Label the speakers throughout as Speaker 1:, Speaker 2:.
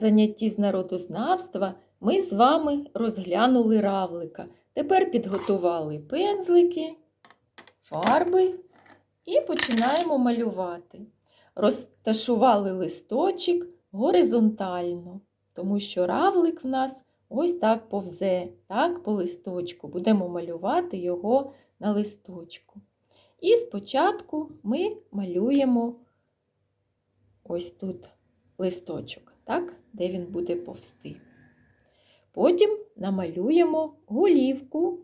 Speaker 1: занятті з народознавства ми з вами розглянули равлика. Тепер підготували пензлики, фарби і починаємо малювати. Розташували листочок горизонтально, тому що равлик в нас ось так повзе, так по листочку. Будемо малювати його на листочку. І спочатку ми малюємо ось тут листочок, так, де він буде повсти. Потім намалюємо голівку,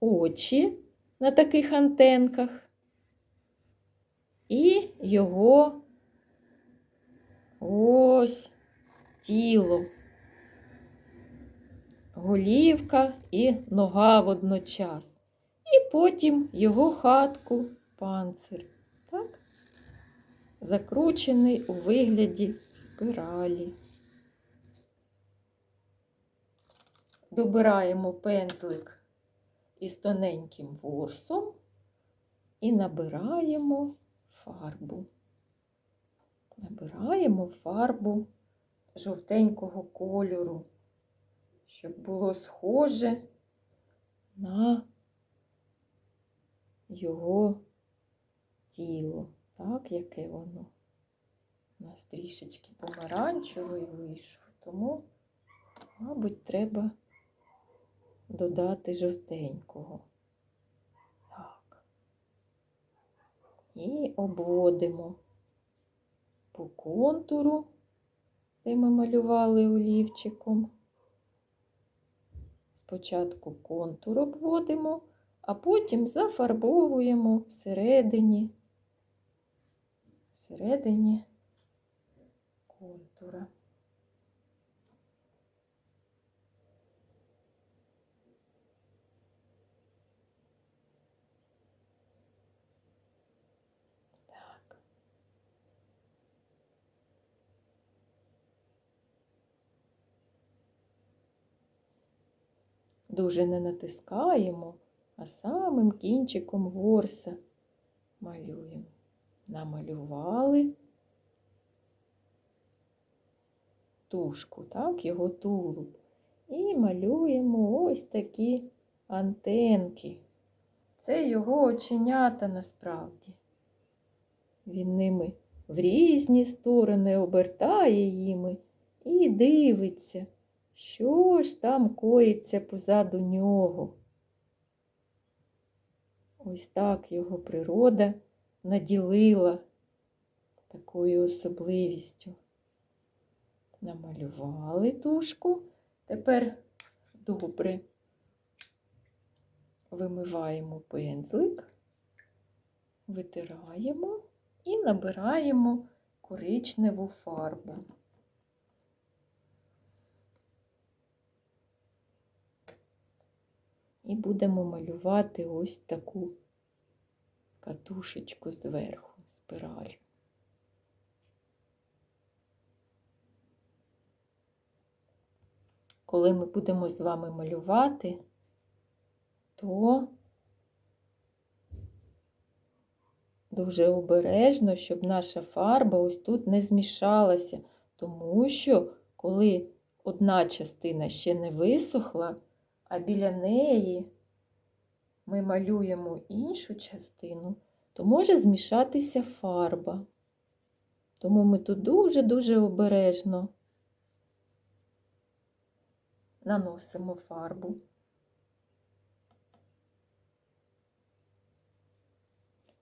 Speaker 1: очі на таких антенках і його ось тіло, голівка і нога водночас. І потім його хатку, панцир. Так? Закручений у вигляді спіралі. Добираємо пензлик із тоненьким ворсом і набираємо фарбу. Набираємо фарбу жовтенького кольору, щоб було схоже на його тіло, так, яке воно. У нас трішечки помаранчевий вийшов, тому, мабуть, треба додати жовтенького. Так. І обводимо по контуру, де ми малювали олівчиком. Спочатку контур обводимо, а потім зафарбовуємо всередині, всередині контура. Дуже не натискаємо, а самим кінчиком ворса малюємо. Намалювали тушку, так, його тулуб. І малюємо ось такі антенки. Це його оченята насправді. Він ними в різні сторони обертає їми і дивиться, що ж там коїться позаду нього. Ось так його природа наділила такою особливістю. Намалювали тушку. Тепер добре вимиваємо пензлик, витираємо і набираємо коричневу фарбу. І будемо малювати ось таку катушечку зверху, спираль. Коли ми будемо з вами малювати, то дуже обережно, щоб наша фарба ось тут не змішалася, тому що коли одна частина ще не висохла, а біля неї ми малюємо іншу частину, то може змішатися фарба. Тому ми тут дуже-дуже обережно наносимо фарбу.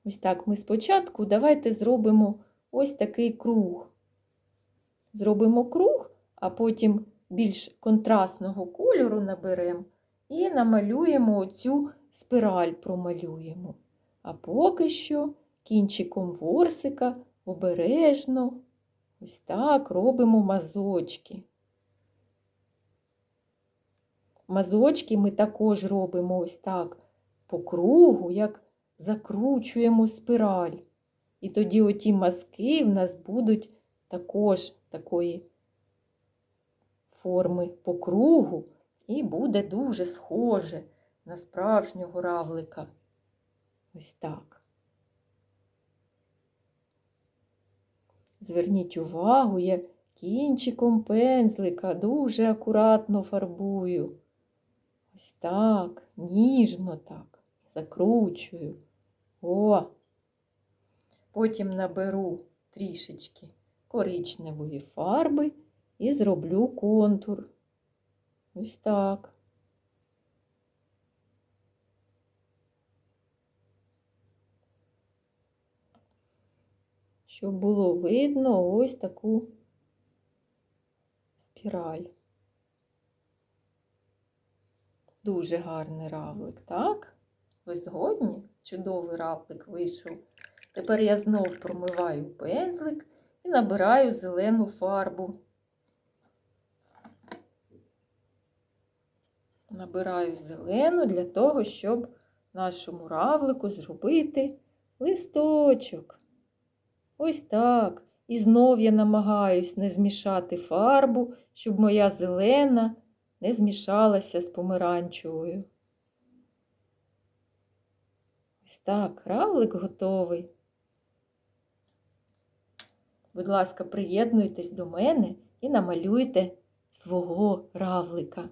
Speaker 1: Ось так ми спочатку давайте зробимо ось такий круг. Зробимо круг, а потім більш контрастного кольору наберемо і намалюємо оцю спираль промалюємо. А поки що кінчиком ворсика обережно ось так робимо мазочки. Мазочки ми також робимо ось так по кругу, як закручуємо спираль. І тоді оті мазки в нас будуть також такої форми по кругу, і буде дуже схоже на справжнього равлика. Ось так. Зверніть увагу, я кінчиком пензлика дуже акуратно фарбую. Ось так, ніжно так. Закручую. О! Потім наберу трішечки коричневої фарби і зроблю контур. Ось так. Щоб було видно ось таку спіраль. Дуже гарний равлик, так? Ви згодні? Чудовий равлик вийшов. Тепер я знов промиваю пензлик і набираю зелену фарбу. Набираю зелену для того, щоб нашому равлику зробити листочок. Ось так. І знов я намагаюсь не змішати фарбу, щоб моя зелена не змішалася з помаранчевою. Ось так, равлик готовий. Будь ласка, приєднуйтесь до мене і намалюйте свого равлика.